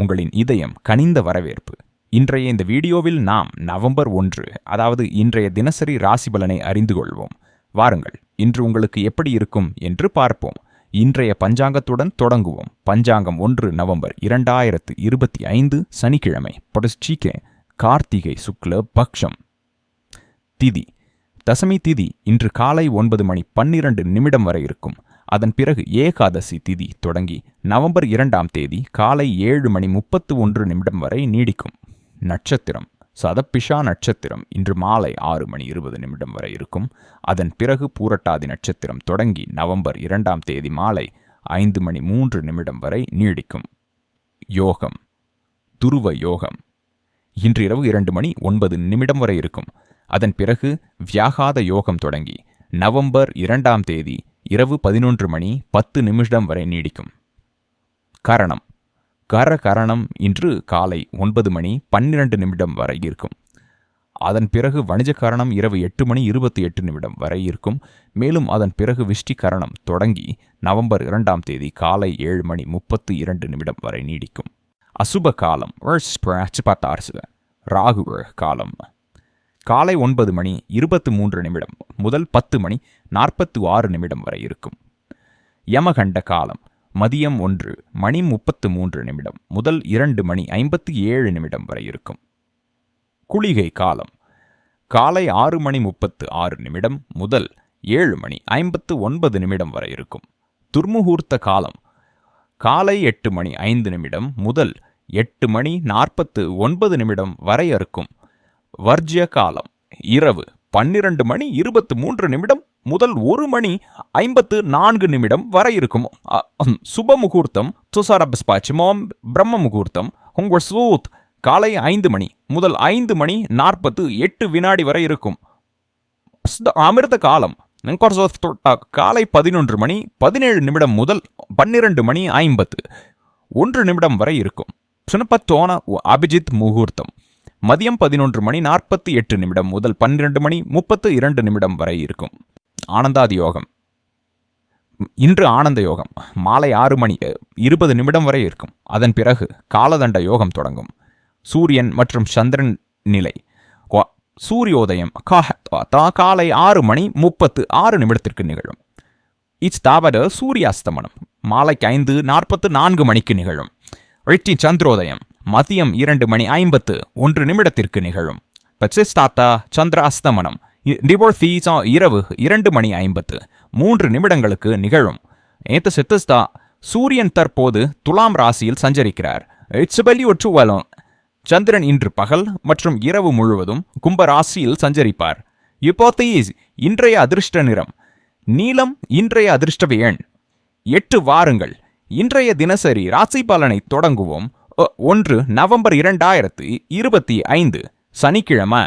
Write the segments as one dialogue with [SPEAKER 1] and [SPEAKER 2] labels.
[SPEAKER 1] உங்களின் இதயம் கனிந்த வரவேற்பு. இன்றைய இந்த வீடியோவில் நாம் நவம்பர் ஒன்று அதாவது இன்றைய தினசரி ராசி பலனை அறிந்து கொள்வோம். வாருங்கள் இன்று உங்களுக்கு எப்படி இருக்கும் என்று பார்ப்போம். இன்றைய பஞ்சாங்கத்துடன் தொடங்குவோம். பஞ்சாங்கம் ஒன்று நவம்பர் இரண்டாயிரத்து இருபத்தி ஐந்து சனிக்கிழமை பொடஸ்டீகே கார்த்திகை சுக்ல பக்ஷம். திதி. தசமி திதி இன்று காலை ஒன்பது மணி பன்னிரண்டு நிமிடம் வரை இருக்கும். அதன் பிறகு ஏகாதசி திதி தொடங்கி நவம்பர் இரண்டாம் தேதி காலை ஏழு மணி முப்பத்து ஒன்று நிமிடம் வரை நீடிக்கும். நட்சத்திரம் சதப்பிஷா நட்சத்திரம் இன்று மாலை ஆறு மணி இருபது நிமிடம் வரை இருக்கும். அதன் பிறகு பூரட்டாதி நட்சத்திரம் தொடங்கி நவம்பர் இரண்டாம் தேதி மாலை ஐந்து மணி மூன்று நிமிடம் வரை நீடிக்கும். யோகம் துருவ யோகம். இன்று இரவு இரண்டு மணி ஒன்பது நிமிடம் வரை இருக்கும். அதன் பிறகு வியாகாத யோகம் தொடங்கி நவம்பர் இரண்டாம் தேதி இரவு பதினொன்று மணி பத்து நிமிடம் வரை நீடிக்கும். கரணம். கர கரணம் இன்று காலை ஒன்பது மணி பன்னிரண்டு நிமிடம் வரை இருக்கும். அதன் பிறகு வணிஜ கரணம் இரவு எட்டு மணி இருபத்தி எட்டு நிமிடம் வரை இருக்கும். மேலும் அதன் பிறகு விஷ்டி கரணம் தொடங்கி நவம்பர் இரண்டாம் தேதி காலை ஏழு மணி முப்பத்து இரண்டு நிமிடம் வரை நீடிக்கும். அசுப காலம். ராகு காலம். காலை ஒன்பது மணி இருபத்து மூன்று நிமிடம் முதல் பத்து மணி நாற்பத்து ஆறு நிமிடம் வரை இருக்கும். யமகண்ட காலம் மதியம் ஒன்று மணி முப்பத்து மூன்று நிமிடம் முதல் இரண்டு மணி ஐம்பத்து ஏழு நிமிடம் வரை இருக்கும். குளிகை காலம் காலை ஆறு மணி முப்பத்து ஆறு நிமிடம் முதல் ஏழு மணி ஐம்பத்து ஒன்பது நிமிடம் வரை இருக்கும். துர்முகூர்த்த காலம் காலை எட்டு மணி ஐந்து நிமிடம் முதல் எட்டு மணி நாற்பத்து ஒன்பது நிமிடம் வரை இருக்கும். வர்ஜிய காலம். இரவு பன்னிரண்டு மணி இருபத்து மூன்று நிமிடம் முதல் ஒரு மணி ஐம்பத்து நான்கு நிமிடம் வரை இருக்கும். சுப முகூர்த்தம் துசாரபிஸ்பாச்சிமோம் பிரம்ம முகூர்த்தம் உங்கள் சூத் காலை ஐந்து மணி முதல் ஐந்து மணி நாற்பத்து எட்டு வினாடி வரை இருக்கும். அமிர்த காலம் காலை பதினொன்று மணி பதினேழு நிமிடம் முதல் பன்னிரண்டு மணி ஐம்பத்து ஒன்று நிமிடம் வரை இருக்கும். சுனப்பத்தோன அபிஜித் முகூர்த்தம். மதியம் பதினொன்று மணி நாற்பத்தி எட்டு நிமிடம் முதல் பன்னிரண்டு மணி முப்பத்து இரண்டு நிமிடம் வரை இருக்கும். ஆனந்தாதி யோகம். இன்று ஆனந்த யோகம். மாலை ஆறு மணி இருபது நிமிடம் வரை இருக்கும். அதன் பிறகு காலதண்ட யோகம் தொடங்கும். சூரியன் மற்றும் சந்திரன் நிலை. சூரியோதயம் காலை ஆறு மணி முப்பத்து ஆறு நிமிடத்திற்கு நிகழும். இச்தாவது சூரியாஸ்தமனம். மாலைக்கு ஐந்து நாற்பத்து நான்கு மணிக்கு நிகழும். ரிட்டி சந்திரோதயம். மதியம் இரண்டு மணி ஐம்பத்து ஒன்று நிமிடத்திற்கு நிகழும். பச்சிஸ்தாத்தா சந்திர அஸ்தமனம். டிவோர்ஃபீஸா இரவு இரண்டு மணி ஐம்பத்து மூன்று நிமிடங்களுக்கு நிகழும். ஏத்த சித்தஸ்தா சூரியன் தற்போது துலாம் ராசியில் சஞ்சரிக்கிறார். இட்ஸ்பலி ஒற்று வலம் சந்திரன் இன்று பகல் மற்றும் இரவு முழுவதும் கும்ப ராசியில் சஞ்சரிப்பார். இப்போத்தீஸ் இன்றைய அதிர்ஷ்ட நிறம். நீலம் இன்றைய அதிர்ஷ்ட எண் எட்டு வாருங்கள். இன்றைய தினசரி ராசி பலனை தொடங்குவோம். ஒன்று நவம்பர் இரண்டாயிரத்து இருபத்தி ஐந்து சனிக்கிழமை.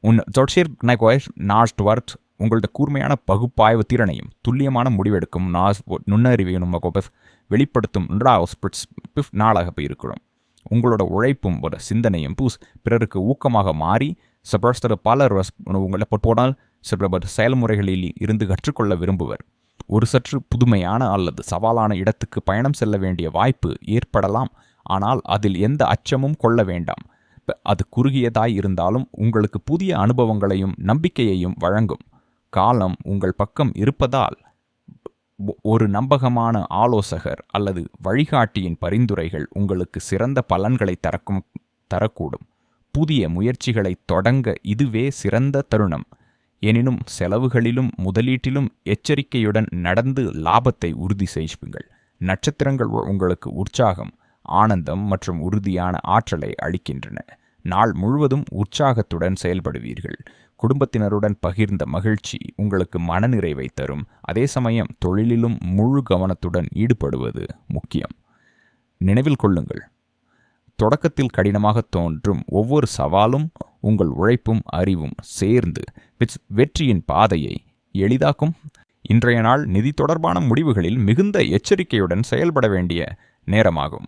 [SPEAKER 1] உன் தொடர்ச்சியர் நாய்கோய் நாஸ்ட் வர்த் உங்களது கூர்மையான பகுப்பாய்வு திறனையும் துல்லியமான முடிவெடுக்கும் நாஸ் நுண்ணறிவையும் மகோபஸ் வெளிப்படுத்தும் பிஃப் நாளாக போயிருக்கிறோம். உங்களோட உழைப்பும் ஒரு சிந்தனையும் பூஸ் பிறருக்கு ஊக்கமாக மாறி சபர்ஸ்தர பலர் உங்களை போனால் சில செயல்முறைகளில் இருந்து கற்றுக்கொள்ள விரும்புவர். ஒரு சற்று புதுமையான அல்லது சவாலான இடத்துக்கு பயணம் செல்ல வேண்டிய வாய்ப்பு ஏற்படலாம். ஆனால் அதில் எந்த அச்சமும் கொள்ள வேண்டாம். அது குறுகியதாய் இருந்தாலும் உங்களுக்கு புதிய அனுபவங்களையும் நம்பிக்கையையும் வழங்கும். காலம் உங்கள் பக்கம் இருப்பதால் ஒரு நம்பகமான ஆலோசகர் அல்லது வழிகாட்டியின் பரிந்துரைகள் உங்களுக்கு சிறந்த பலன்களை தரக்கும் தரக்கூடும். புதிய முயற்சிகளை தொடங்க இதுவே சிறந்த தருணம். எனினும் செலவுகளிலும் முதலீட்டிலும் எச்சரிக்கையுடன் நடந்து லாபத்தை உறுதி செய்வீங்கள் நட்சத்திரங்கள் உங்களுக்கு உற்சாகம் ஆனந்தம் மற்றும் உறுதியான ஆற்றலை அளிக்கின்றன. நாள் முழுவதும் உற்சாகத்துடன் செயல்படுவீர்கள். குடும்பத்தினருடன் பகிர்ந்த மகிழ்ச்சி உங்களுக்கு மனநிறைவை தரும். அதே சமயம் தொழிலிலும் முழு கவனத்துடன் ஈடுபடுவது முக்கியம். நினைவில் கொள்ளுங்கள். தொடக்கத்தில் கடினமாக தோன்றும் ஒவ்வொரு சவாலும் உங்கள் உழைப்பும் அறிவும் சேர்ந்து வெற்றியின் பாதையை எளிதாக்கும். இன்றைய நாள் நிதி தொடர்பான முடிவுகளில் மிகுந்த எச்சரிக்கையுடன் செயல்பட வேண்டிய நேரமாகும்.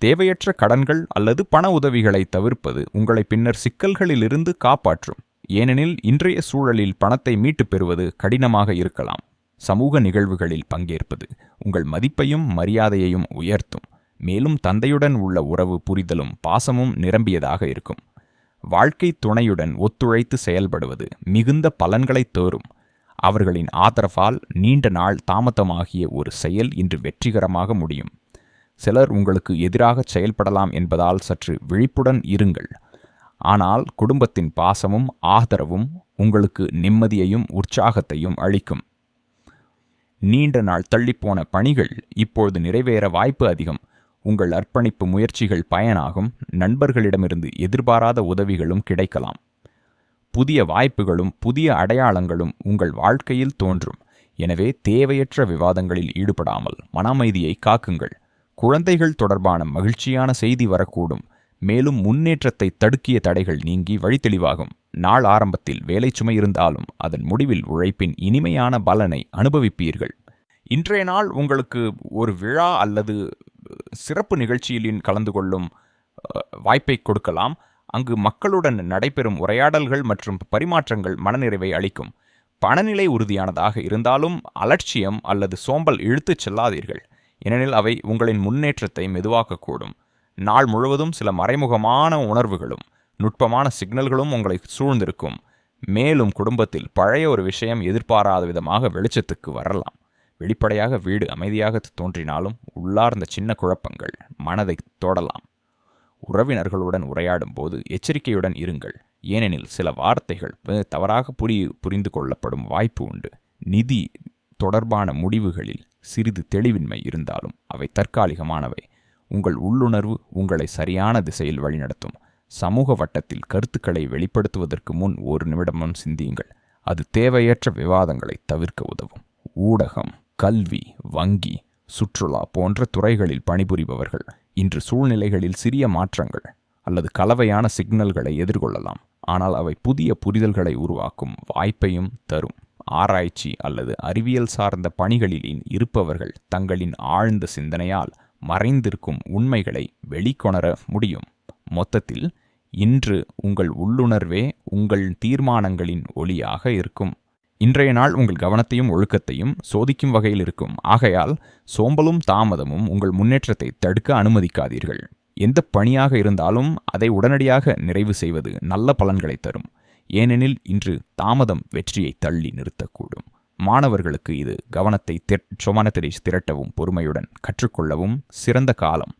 [SPEAKER 1] தேவையற்ற கடன்கள் அல்லது பண உதவிகளை தவிர்ப்பது உங்களை பின்னர் சிக்கல்களிலிருந்து காப்பாற்றும். ஏனெனில் இன்றைய சூழலில் பணத்தை மீட்டுப் பெறுவது கடினமாக இருக்கலாம். சமூக நிகழ்வுகளில் பங்கேற்பது உங்கள் மதிப்பையும் மரியாதையையும் உயர்த்தும். மேலும் தந்தையுடன் உள்ள உறவு புரிதலும் பாசமும் நிரம்பியதாக இருக்கும். வாழ்க்கை துணையுடன் ஒத்துழைத்து செயல்படுவது மிகுந்த பலன்களைத் தோறும் அவர்களின் ஆதரவால் நீண்ட நாள் தாமதமாகிய ஒரு செயல் இன்று வெற்றிகரமாக முடியும். சிலர் உங்களுக்கு எதிராக செயல்படலாம் என்பதால் சற்று விழிப்புடன் இருங்கள். ஆனால் குடும்பத்தின் பாசமும் ஆதரவும் உங்களுக்கு நிம்மதியையும் உற்சாகத்தையும் அளிக்கும். நீண்ட நாள் தள்ளிப்போன பணிகள் இப்பொழுது நிறைவேற வாய்ப்பு அதிகம். உங்கள் அர்ப்பணிப்பு முயற்சிகள் பயனாகும். நண்பர்களிடமிருந்து எதிர்பாராத உதவிகளும் கிடைக்கலாம். புதிய வாய்ப்புகளும் புதிய அடையாளங்களும் உங்கள் வாழ்க்கையில் தோன்றும். எனவே தேவையற்ற விவாதங்களில் ஈடுபடாமல் மன அமைதியை காக்குங்கள். குழந்தைகள் தொடர்பான மகிழ்ச்சியான செய்தி வரக்கூடும். மேலும் முன்னேற்றத்தை தடுக்கிய தடைகள் நீங்கி வழித்தெளிவாகும். நாள் ஆரம்பத்தில் வேலை சுமை இருந்தாலும் அதன் முடிவில் உழைப்பின் இனிமையான பலனை அனுபவிப்பீர்கள். இன்றைய நாள் உங்களுக்கு ஒரு விழா அல்லது சிறப்பு நிகழ்ச்சியிலின் கலந்து கொள்ளும் வாய்ப்பை கொடுக்கலாம். அங்கு மக்களுடன் நடைபெறும் உரையாடல்கள் மற்றும் பரிமாற்றங்கள் மனநிறைவை அளிக்கும். பணநிலை உறுதியானதாக இருந்தாலும் அலட்சியம் அல்லது சோம்பல் இழுத்துச் செல்லாதீர்கள். ஏனெனில் அவை உங்களின் முன்னேற்றத்தை மெதுவாக்கக்கூடும். நாள் முழுவதும் சில மறைமுகமான உணர்வுகளும் நுட்பமான சிக்னல்களும் உங்களை சூழ்ந்திருக்கும். மேலும் குடும்பத்தில் பழைய ஒரு விஷயம் எதிர்பாராத விதமாக வெளிச்சத்துக்கு வரலாம். வெளிப்படையாக வீடு அமைதியாக தோன்றினாலும் உள்ளார்ந்த சின்ன குழப்பங்கள் மனதை தொடலாம். உறவினர்களுடன் உரையாடும் போது எச்சரிக்கையுடன் இருங்கள். ஏனெனில் சில வார்த்தைகள் தவறாக புரி புரிந்து கொள்ளப்படும் வாய்ப்பு உண்டு. நிதி தொடர்பான முடிவுகளில் சிறிது தெளிவின்மை இருந்தாலும் அவை தற்காலிகமானவை. உங்கள் உள்ளுணர்வு உங்களை சரியான திசையில் வழிநடத்தும். சமூக வட்டத்தில் கருத்துக்களை வெளிப்படுத்துவதற்கு முன் ஒரு நிமிடமும் சிந்தியுங்கள். அது தேவையற்ற விவாதங்களை தவிர்க்க உதவும். ஊடகம் கல்வி வங்கி சுற்றுலா போன்ற துறைகளில் பணிபுரிபவர்கள் இன்று சூழ்நிலைகளில் சிறிய மாற்றங்கள் அல்லது கலவையான சிக்னல்களை எதிர்கொள்ளலாம். ஆனால் அவை புதிய புரிதல்களை உருவாக்கும் வாய்ப்பையும் தரும். ஆராய்ச்சி அல்லது அறிவியல் சார்ந்த பணிகளில் இருப்பவர்கள் தங்களின் ஆழ்ந்த சிந்தனையால் மறைந்திருக்கும் உண்மைகளை வெளிக்கொணர முடியும். மொத்தத்தில் இன்று உங்கள் உள்ளுணர்வே உங்கள் தீர்மானங்களின் ஒளியாக இருக்கும். இன்றைய நாள் உங்கள் கவனத்தையும் ஒழுக்கத்தையும் சோதிக்கும் வகையில் இருக்கும். ஆகையால் சோம்பலும் தாமதமும் உங்கள் முன்னேற்றத்தை தடுக்க அனுமதிக்காதீர்கள். எந்த பணியாக இருந்தாலும் அதை உடனடியாக நிறைவு செய்வது நல்ல பலன்களை தரும். ஏனெனில் இன்று தாமதம் வெற்றியை தள்ளி நிறுத்தக்கூடும். மாணவர்களுக்கு இது கவனத்தை திர- திரட்டவும் பொறுமையுடன் கற்றுக்கொள்ளவும் சிறந்த காலம்.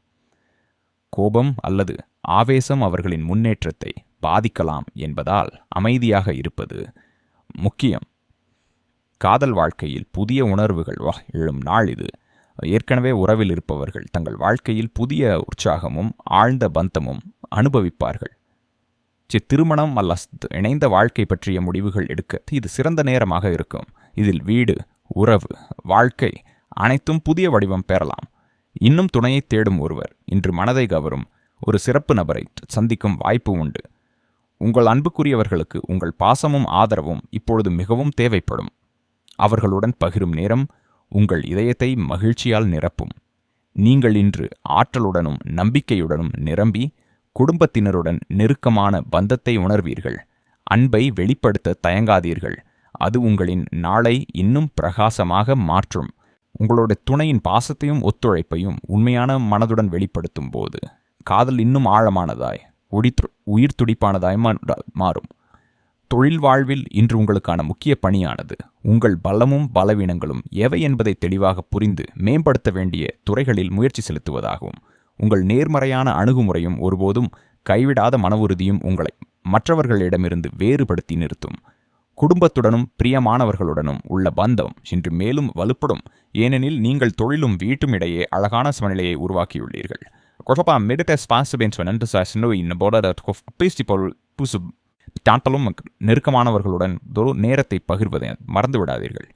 [SPEAKER 1] கோபம் அல்லது ஆவேசம் அவர்களின் முன்னேற்றத்தை பாதிக்கலாம் என்பதால் அமைதியாக இருப்பது முக்கியம். காதல் வாழ்க்கையில் புதிய உணர்வுகள் வா எழும் நாள் இது. ஏற்கனவே உறவில் இருப்பவர்கள் தங்கள் வாழ்க்கையில் புதிய உற்சாகமும் ஆழ்ந்த பந்தமும் அனுபவிப்பார்கள். சி திருமணம் அல்லது இணைந்த வாழ்க்கை பற்றிய முடிவுகள் எடுக்க இது சிறந்த நேரமாக இருக்கும். இதில் வீடு உறவு வாழ்க்கை அனைத்தும் புதிய வடிவம் பெறலாம். இன்னும் துணையை தேடும் ஒருவர் இன்று மனதை கவரும் ஒரு சிறப்பு நபரை சந்திக்கும் வாய்ப்பு உண்டு. உங்கள் அன்புக்குரியவர்களுக்கு உங்கள் பாசமும் ஆதரவும் இப்பொழுது மிகவும் தேவைப்படும். அவர்களுடன் பகிரும் நேரம் உங்கள் இதயத்தை மகிழ்ச்சியால் நிரப்பும். நீங்கள் இன்று ஆற்றலுடனும் நம்பிக்கையுடனும் நிரம்பி குடும்பத்தினருடன் நெருக்கமான பந்தத்தை உணர்வீர்கள். அன்பை வெளிப்படுத்த தயங்காதீர்கள். அது உங்களின் நாளை இன்னும் பிரகாசமாக மாற்றும். உங்களோட துணையின் பாசத்தையும் ஒத்துழைப்பையும் உண்மையான மனதுடன் வெளிப்படுத்தும் போது காதல் இன்னும் ஆழமானதாய் உடித்து- உயிர் துடிப்பானதாய் மாறும். தொழில் வாழ்வில் இன்று உங்களுக்கான முக்கிய பணியானது உங்கள் பலமும் பலவீனங்களும் எவை என்பதை தெளிவாக புரிந்து மேம்படுத்த வேண்டிய துறைகளில் முயற்சி செலுத்துவதாகும். உங்கள் நேர்மறையான அணுகுமுறையும் ஒருபோதும் கைவிடாத மன உறுதியும் உங்களை மற்றவர்களிடமிருந்து வேறுபடுத்தி நிறுத்தும். குடும்பத்துடனும் பிரியமானவர்களுடனும் உள்ள பந்தம் இன்று மேலும் வலுப்படும். ஏனெனில் நீங்கள் தொழிலும் வீட்டும் இடையே அழகான சமநிலையை உருவாக்கியுள்ளீர்கள். Kosopa medite space bens venente sasno in border that of people புசு டாட்டலும் நெருக்கமானவர்களுடன் ஒரு நேரத்தை பகிர்வதை மறந்து விடாதீர்கள்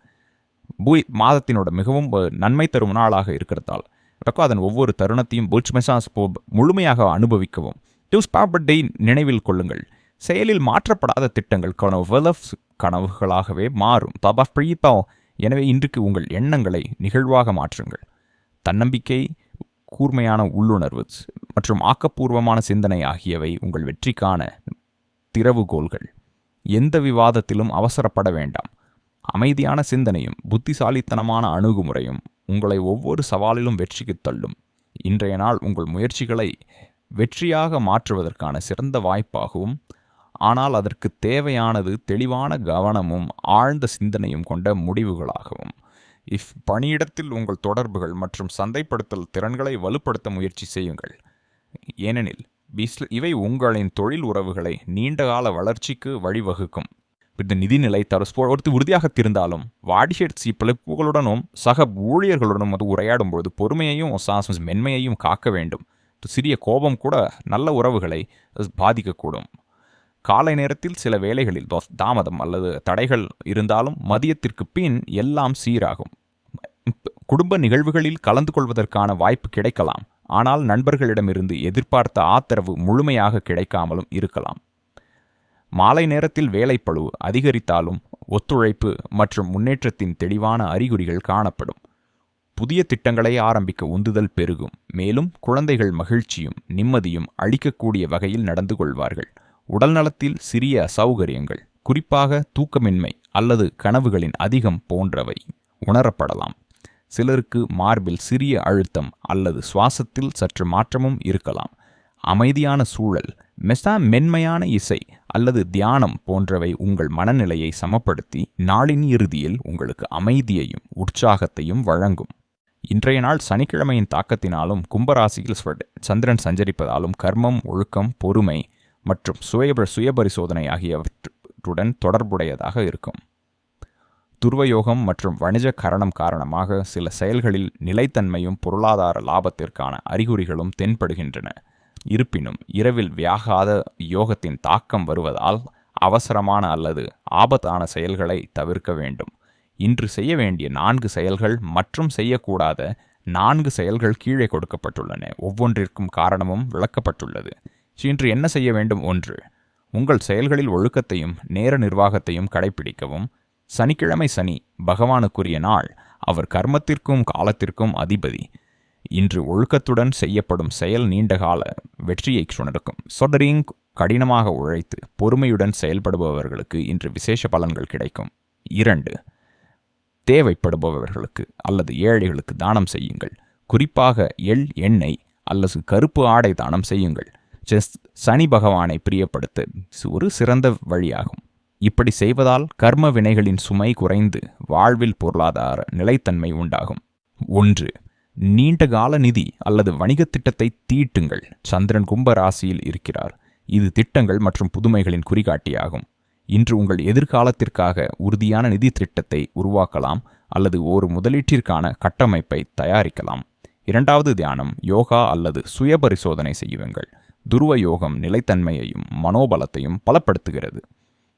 [SPEAKER 1] பூய் மாதத்தினோட மிகவும் நன்மை தரும் நாளாக இருக்கிறதால் ரக்கோ அதன் ஒவ்வொரு தருணத்தையும் புல்ச்மெசாஸ் போப் முழுமையாக அனுபவிக்கவும். டூஸ் டே நினைவில் கொள்ளுங்கள். செயலில் மாற்றப்படாத திட்டங்கள் கனவு கனவுகளாகவே மாறும். தபா பிரீப்பா எனவே இன்றைக்கு உங்கள் எண்ணங்களை நிகழ்வாக மாற்றுங்கள். தன்னம்பிக்கை கூர்மையான உள்ளுணர்வு மற்றும் ஆக்கப்பூர்வமான சிந்தனை ஆகியவை உங்கள் வெற்றிக்கான திறவுகோல்கள் எந்த விவாதத்திலும் அவசரப்பட வேண்டாம். அமைதியான சிந்தனையும் புத்திசாலித்தனமான அணுகுமுறையும் உங்களை ஒவ்வொரு சவாலிலும் வெற்றிக்கு தள்ளும். இன்றைய நாள் உங்கள் முயற்சிகளை வெற்றியாக மாற்றுவதற்கான சிறந்த வாய்ப்பாகவும் ஆனால் அதற்கு தேவையானது தெளிவான கவனமும் ஆழ்ந்த சிந்தனையும் கொண்ட முடிவுகளாகவும். இஃப் பணியிடத்தில் உங்கள் தொடர்புகள் மற்றும் சந்தைப்படுத்தல் திறன்களை வலுப்படுத்த முயற்சி செய்யுங்கள். ஏனெனில் பிஸ்ல இவை உங்களின் தொழில் உறவுகளை நீண்டகால வளர்ச்சிக்கு வழிவகுக்கும். இந்த நிதிநிலை தரஸ்போர்த்து உறுதியாக திருந்தாலும் வாடிஷேட்சி பிழைப்புகளுடனும் சக ஊழியர்களுடனும் அது உரையாடும் பொழுது பொறுமையையும் சாசன்ஸ் மென்மையையும் காக்க வேண்டும். சிறிய கோபம் கூட நல்ல உறவுகளை பாதிக்கக்கூடும். காலை நேரத்தில் சில வேளைகளில் தாமதம் அல்லது தடைகள் இருந்தாலும் மதியத்திற்கு பின் எல்லாம் சீராகும். குடும்ப நிகழ்வுகளில் கலந்து கொள்வதற்கான வாய்ப்பு கிடைக்கலாம். ஆனால் நண்பர்களிடமிருந்து எதிர்பார்த்த ஆதரவு முழுமையாக கிடைக்காமலும் இருக்கலாம். மாலை நேரத்தில் வேலைப்பளு அதிகரித்தாலும் ஒத்துழைப்பு மற்றும் முன்னேற்றத்தின் தெளிவான அறிகுறிகள் காணப்படும். புதிய திட்டங்களை ஆரம்பிக்க உந்துதல் பெருகும். மேலும் குழந்தைகள் மகிழ்ச்சியும் நிம்மதியும் அளிக்கக்கூடிய வகையில் நடந்து கொள்வார்கள். உடல்நலத்தில் சிறிய அசௌகரியங்கள் குறிப்பாக தூக்கமின்மை அல்லது கனவுகளின் அதிகம் போன்றவை உணரப்படலாம். சிலருக்கு மார்பில் சிறிய அழுத்தம் அல்லது சுவாசத்தில் சற்று மாற்றமும் இருக்கலாம். அமைதியான சூழல் மெசா மென்மையான இசை அல்லது தியானம் போன்றவை உங்கள் மனநிலையை சமப்படுத்தி நாளின் இறுதியில் உங்களுக்கு அமைதியையும் உற்சாகத்தையும் வழங்கும். இன்றைய நாள் சனிக்கிழமையின் தாக்கத்தினாலும் கும்பராசியில் சந்திரன் சஞ்சரிப்பதாலும் கர்மம் ஒழுக்கம் பொறுமை மற்றும் சுய சுயபரிசோதனை ஆகியவற்றுடன் தொடர்புடையதாக இருக்கும். துருவயோகம் மற்றும் வணிக கரணம் காரணமாக சில செயல்களில் நிலைத்தன்மையும் பொருளாதார லாபத்திற்கான அறிகுறிகளும் தென்படுகின்றன. இருப்பினும் இரவில் வியாகாத யோகத்தின் தாக்கம் வருவதால் அவசரமான அல்லது ஆபத்தான செயல்களை தவிர்க்க வேண்டும். இன்று செய்ய வேண்டிய நான்கு செயல்கள் மற்றும் செய்யக்கூடாத நான்கு செயல்கள் கீழே கொடுக்கப்பட்டுள்ளன. ஒவ்வொன்றிற்கும் காரணமும் விளக்கப்பட்டுள்ளது. இன்று என்ன செய்ய வேண்டும்? ஒன்று உங்கள் செயல்களில் ஒழுக்கத்தையும் நேர நிர்வாகத்தையும் கடைபிடிக்கவும் சனிக்கிழமை சனி பகவானுக்குரிய நாள். அவர் கர்மத்திற்கும் காலத்திற்கும் அதிபதி. இன்று ஒழுக்கத்துடன் செய்யப்படும் செயல் நீண்டகால வெற்றியை சுணர்க்கும். சொடரிங் கடினமாக உழைத்து பொறுமையுடன் செயல்படுபவர்களுக்கு இன்று விசேஷ பலன்கள் கிடைக்கும். இரண்டு தேவைப்படுபவர்களுக்கு அல்லது ஏழைகளுக்கு தானம் செய்யுங்கள். குறிப்பாக எள் எண்ணெய் அல்லது கருப்பு ஆடை தானம் செய்யுங்கள். செஸ் சனி பகவானை பிரியப்படுத்த ஒரு சிறந்த வழியாகும். இப்படி செய்வதால் கர்ம வினைகளின் சுமை குறைந்து வாழ்வில் பொருளாதார நிலைத்தன்மை உண்டாகும். ஒன்று நீண்டகால நிதி அல்லது வணிகத் திட்டத்தை தீட்டுங்கள். சந்திரன் கும்ப ராசியில் இருக்கிறார். இது திட்டங்கள் மற்றும் புதுமைகளின் குறிகாட்டியாகும். இன்று உங்கள் எதிர்காலத்திற்காக உறுதியான நிதி திட்டத்தை உருவாக்கலாம் அல்லது ஒரு முதலீட்டிற்கான கட்டமைப்பை தயாரிக்கலாம். இரண்டாவது தியானம் யோகா அல்லது சுய பரிசோதனை செய்யுங்கள். துருவ யோகம் நிலைத்தன்மையையும் மனோபலத்தையும் பலப்படுத்துகிறது.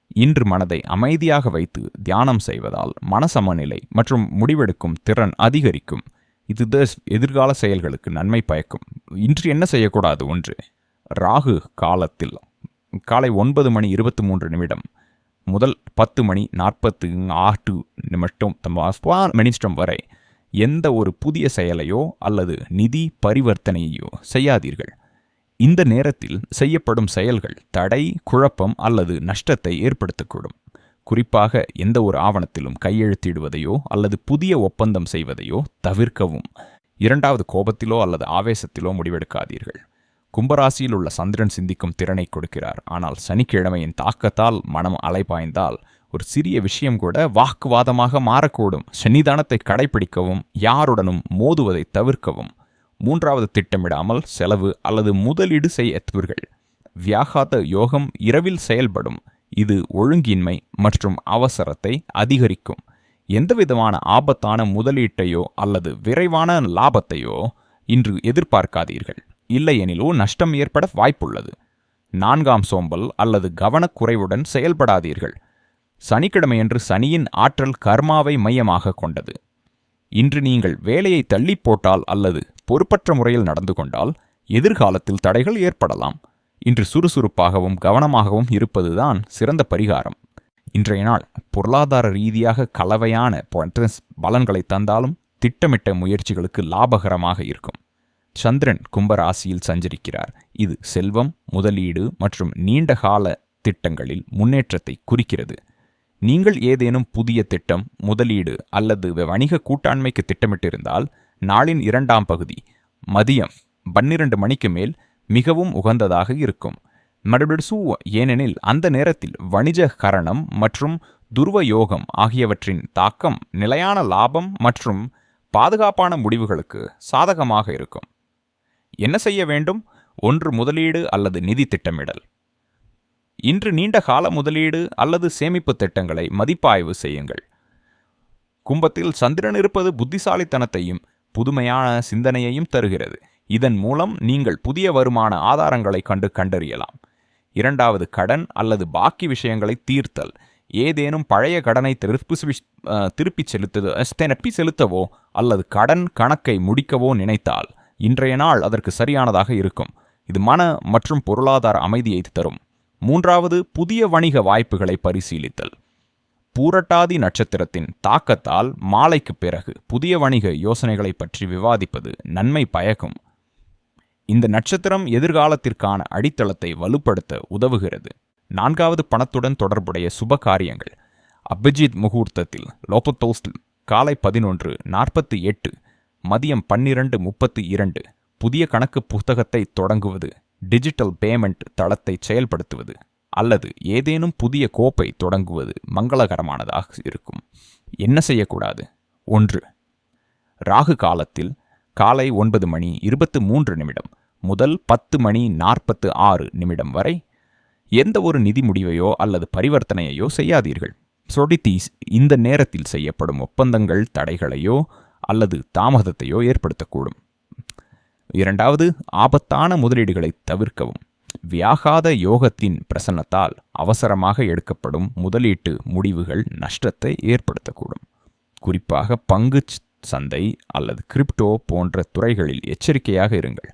[SPEAKER 1] இன்று மனதை அமைதியாக வைத்து தியானம் செய்வதால் மனசமநிலை மற்றும் முடிவெடுக்கும் திறன் அதிகரிக்கும். இது எதிர்கால செயல்களுக்கு நன்மை பயக்கும். இன்று என்ன செய்யக்கூடாது? ஒன்று ராகு காலத்தில் காலை ஒன்பது மணி இருபத்தி மூன்று நிமிடம் முதல் பத்து மணி நாற்பத்து ஆட்டு நிமிஷம் மினிஸ்டம் வரை எந்த ஒரு புதிய செயலையோ அல்லது நிதி பரிவர்த்தனையோ செய்யாதீர்கள். இந்த நேரத்தில் செய்யப்படும் செயல்கள் தடை குழப்பம் அல்லது நஷ்டத்தை ஏற்படுத்தக்கூடும். குறிப்பாக எந்த ஒரு ஆவணத்திலும் கையெழுத்திடுவதையோ அல்லது புதிய ஒப்பந்தம் செய்வதையோ தவிர்க்கவும். இரண்டாவது கோபத்திலோ அல்லது ஆவேசத்திலோ முடிவெடுக்காதீர்கள். கும்பராசியில் உள்ள சந்திரன் சிந்திக்கும் திறனை கொடுக்கிறார். ஆனால் சனிக்கிழமையின் தாக்கத்தால் மனம் அலைபாய்ந்தால் ஒரு சிறிய விஷயம் கூட வாக்குவாதமாக மாறக்கூடும். சன்னிதானத்தை கடைபிடிக்கவும் யாருடனும் மோதுவதை தவிர்க்கவும். மூன்றாவது திட்டமிடாமல் செலவு அல்லது முதலீடு செய்யத்துவர்கள் வியாகாத யோகம் இரவில் செயல்படும். இது ஒழுங்கின்மை மற்றும் அவசரத்தை அதிகரிக்கும். எந்தவிதமான ஆபத்தான முதலீட்டையோ அல்லது விரைவான லாபத்தையோ இன்று எதிர்பார்க்காதீர்கள். இல்லையெனிலோ நஷ்டம் ஏற்பட வாய்ப்புள்ளது. நான்காம் சோம்பல் அல்லது கவனக்குறைவுடன் செயல்படாதீர்கள். சனிக்கிழமையன்று சனியின் ஆற்றல் கர்மாவை மையமாக கொண்டது. இன்று நீங்கள் வேலையை தள்ளி போட்டால் அல்லது பொறுப்பற்ற முறையில் நடந்து கொண்டால் எதிர்காலத்தில் தடைகள் ஏற்படலாம். இன்று சுறுசுறுப்பாகவும் கவனமாகவும் இருப்பதுதான் சிறந்த பரிகாரம். இன்றைய நாள் பொருளாதார ரீதியாக கலவையான போன்ற பலன்களை தந்தாலும் திட்டமிட்ட முயற்சிகளுக்கு லாபகரமாக இருக்கும். சந்திரன் கும்பராசியில் சஞ்சரிக்கிறார். இது செல்வம் முதலீடு மற்றும் நீண்டகால திட்டங்களில் முன்னேற்றத்தை குறிக்கிறது. நீங்கள் ஏதேனும் புதிய திட்டம் முதலீடு அல்லது வணிக கூட்டாண்மைக்கு திட்டமிட்டிருந்தால் நாளின் இரண்டாம் பகுதி மதியம் பன்னிரண்டு மணிக்கு மேல் மிகவும் உகந்ததாக இருக்கும். மறுபடிசு ஏனெனில் அந்த நேரத்தில் வணிக கரணம் மற்றும் துருவ யோகம் ஆகியவற்றின் தாக்கம் நிலையான லாபம் மற்றும் பாதுகாப்பான முடிவுகளுக்கு சாதகமாக இருக்கும். என்ன செய்ய வேண்டும்? ஒன்று முதலீடு அல்லது நிதி திட்டமிடல். இன்று நீண்ட கால முதலீடு அல்லது சேமிப்பு திட்டங்களை மதிப்பாய்வு செய்யுங்கள். கும்பத்தில் சந்திரன் இருப்பது புத்திசாலித்தனத்தையும் புதுமையான சிந்தனையையும் தருகிறது. இதன் மூலம் நீங்கள் புதிய வருமான ஆதாரங்களை கண்டு கண்டறியலாம். இரண்டாவது கடன் அல்லது பாக்கி விஷயங்களை தீர்த்தல். ஏதேனும் பழைய கடனை திருப்பி திருப்பி செலுத்துது திருப்பி செலுத்தவோ அல்லது கடன் கணக்கை முடிக்கவோ நினைத்தால் இன்றைய நாள் அதற்கு சரியானதாக இருக்கும். இது மன மற்றும் பொருளாதார அமைதியை தரும். மூன்றாவது புதிய வணிக வாய்ப்புகளை பரிசீலித்தல். பூரட்டாதி நட்சத்திரத்தின் தாக்கத்தால் மாலைக்கு பிறகு புதிய வணிக யோசனைகளை பற்றி விவாதிப்பது நன்மை பயக்கும். இந்த நட்சத்திரம் எதிர்காலத்திற்கான அடித்தளத்தை வலுப்படுத்த உதவுகிறது. நான்காவது பணத்துடன் தொடர்புடைய சுப காரியங்கள். அபிஜித் முகூர்த்தத்தில் லோபத்தோஸ்ட் காலை பதினொன்று நாற்பத்தி எட்டு மதியம் பன்னிரண்டு முப்பத்தி இரண்டு புதிய கணக்கு புத்தகத்தை தொடங்குவது டிஜிட்டல் பேமெண்ட் தளத்தை செயல்படுத்துவது அல்லது ஏதேனும் புதிய கோப்பை தொடங்குவது மங்களகரமானதாக இருக்கும். என்ன செய்யக்கூடாது? ஒன்று ராகு காலத்தில் காலை ஒன்பது மணி இருபத்து மூன்று நிமிடம் முதல் பத்து மணி நாற்பத்து ஆறு நிமிடம் வரை எந்த ஒரு நிதி முடிவையோ அல்லது பரிவர்த்தனையையோ செய்யாதீர்கள். சொடித்தீஸ் இந்த நேரத்தில் செய்யப்படும் ஒப்பந்தங்கள் தடைகளையோ அல்லது தாமதத்தையோ ஏற்படுத்தக்கூடும். இரண்டாவது ஆபத்தான முதலீடுகளை தவிர்க்கவும். வியாகாத யோகத்தின் பிரசன்னத்தால் அவசரமாக எடுக்கப்படும் முதலீட்டு முடிவுகள் நஷ்டத்தை ஏற்படுத்தக்கூடும். குறிப்பாக பங்கு சந்தை அல்லது கிரிப்டோ போன்ற துறைகளில் எச்சரிக்கையாக இருங்கள்.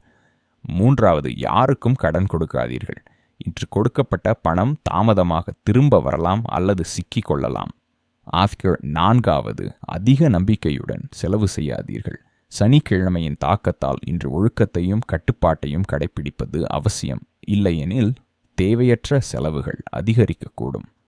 [SPEAKER 1] மூன்றாவது யாருக்கும் கடன் கொடுக்காதீர்கள். இன்று கொடுக்கப்பட்ட பணம் தாமதமாக திரும்ப வரலாம் அல்லது சிக்கிக் கொள்ளலாம். ஆஃப்கர் நான்காவது அதிக நம்பிக்கையுடன் செலவு செய்யாதீர்கள். சனிக்கிழமையின் தாக்கத்தால் இன்று ஒழுக்கத்தையும் கட்டுப்பாட்டையும் கடைபிடிப்பது அவசியம். இல்லையெனில் தேவையற்ற செலவுகள் அதிகரிக்கக்கூடும்.